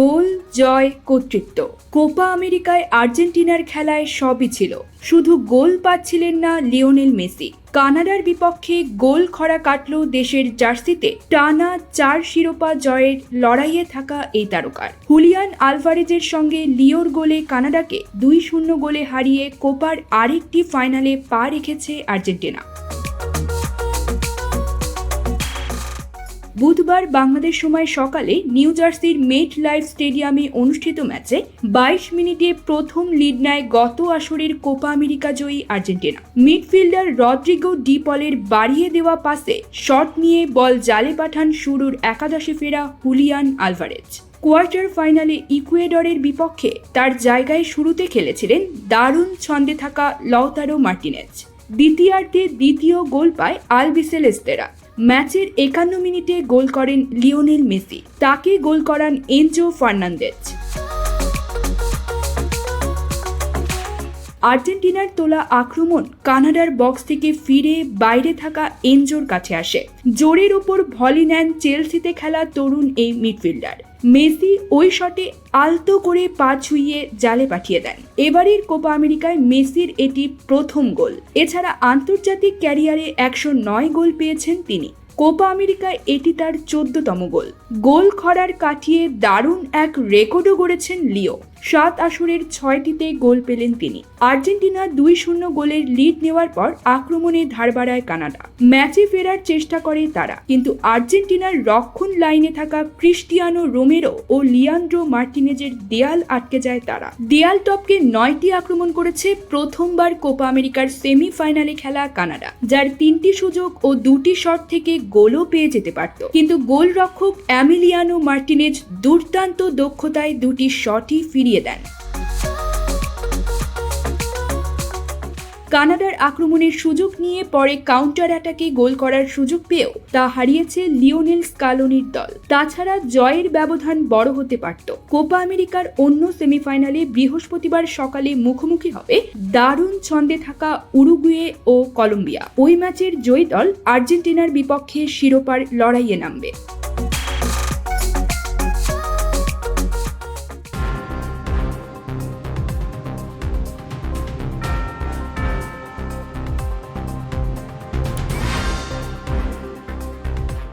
গোল, জয়, কর্তৃত্ব। কোপা আমেরিকায় আর্জেন্টিনার খেলায় সবই ছিল। শুধু গোল পাচ্ছিলেন না লিওনেল মেসি। কানাডার বিপক্ষে গোল খরা কাটল দেশের জার্সিতে। টানা চার শিরোপা জয়ের লড়াইয়ে থাকা এই তারকার। হুলিয়ান আলভারেজের সঙ্গে লিওর গোলে কানাডাকে দুই শূন্য গোলে হারিয়ে কোপার আরেকটি ফাইনালে পা রেখেছে আর্জেন্টিনা। বুধবার বাংলাদেশ সময় সকালে নিউ জার্সির মেট লাইফ স্টেডিয়ামে অনুষ্ঠিত ম্যাচে বাইশ মিনিটে প্রথম লিড নেয় গত আসরের কোপা আমেরিকা জয়ী আর্জেন্টিনা। মিডফিল্ডার রদ্রিগো ডি পলের বাড়িয়ে দেওয়া পাসে শট নিয়ে বল জালে পাঠান শুরুর একাদশে ফেরা হুলিয়ান আলভারেজ। কোয়ার্টার ফাইনালে ইকুয়েডরের বিপক্ষে তার জায়গায় শুরুতে খেলেছিলেন দারুণ ছন্দে থাকা লওতারো মার্টিনেজ। দ্বিতীয়ার্ধে দ্বিতীয় গোল পায় আলবিসেল এস্তেরা ম্যাচের একান্ন মিনিটে গোল করেন লিওনেল মেসি। তাকে গোল করান এনজো ফার্নান্দেজ। আর্জেন্টিনার তোলা আক্রমণ কানাডার বক্স থেকে ফিরে বাইরে থাকা এনজোর কাছে আসে। জোরের ওপর ভলি নেন চেলসিতে খেলা তরুণ এই মিডফিল্ডার। মেসি ওই শটে আলতো করে পা ছুঁইয়ে জালে পাঠিয়ে দেন। এবারের কোপা আমেরিকায় মেসির এটি প্রথম গোল। এছাড়া আন্তর্জাতিক ক্যারিয়ারে একশো নয় গোল পেয়েছেন তিনি। কোপা আমেরিকায় এটি তার চোদ্দতম গোল। গোল খরার কাটিয়ে দারুণ এক রেকর্ডও গড়েছেন লিও। সাত আসরের ছয়টিতে গোল পেলেন তিনি। আর্জেন্টিনা দুই শূন্য গোলের লিড নেওয়ার পর আক্রমণে ধার বাড়ায় কানাডা। ম্যাচে ফেরার চেষ্টা করে তারা। কিন্তু আর্জেন্টিনার রক্ষণ লাইনে থাকা ক্রিস্টিয়ানো রোমেরো ও লিয়ান্ড্রো মার্টিনেজের দেয়াল আটকে যায় তারা। দেয়াল টপকে নয়টি আক্রমণ করেছে প্রথমবার কোপা আমেরিকার সেমিফাইনালে খেলা কানাডা, যার তিনটি সুযোগ ও দুটি শট থেকে গোলও পেয়ে যেতে পারত। কিন্তু গোলরক্ষক অ্যামিলিয়ানো মার্টিনেজ দুর্দান্ত দক্ষতায় দুটি শটই ফিরিয়ে দেন। কানাডার আক্রমণের সুযোগ নিয়ে পরে কাউন্টার অ্যাটাকে গোল করার সুযোগ পেয়েও তা হারিয়েছে লিওনেল স্কালোনির দল। তাছাড়া জয়ের ব্যবধান বড় হতে পারত। কোপা আমেরিকার অন্য সেমিফাইনালে বৃহস্পতিবার সকালে মুখোমুখি হবে দারুণ ছন্দে থাকা উরুগুয়ে ও কলম্বিয়া। ওই ম্যাচের জয়ী দল আর্জেন্টিনার বিপক্ষে শিরোপার লড়াইয়ে নামবে।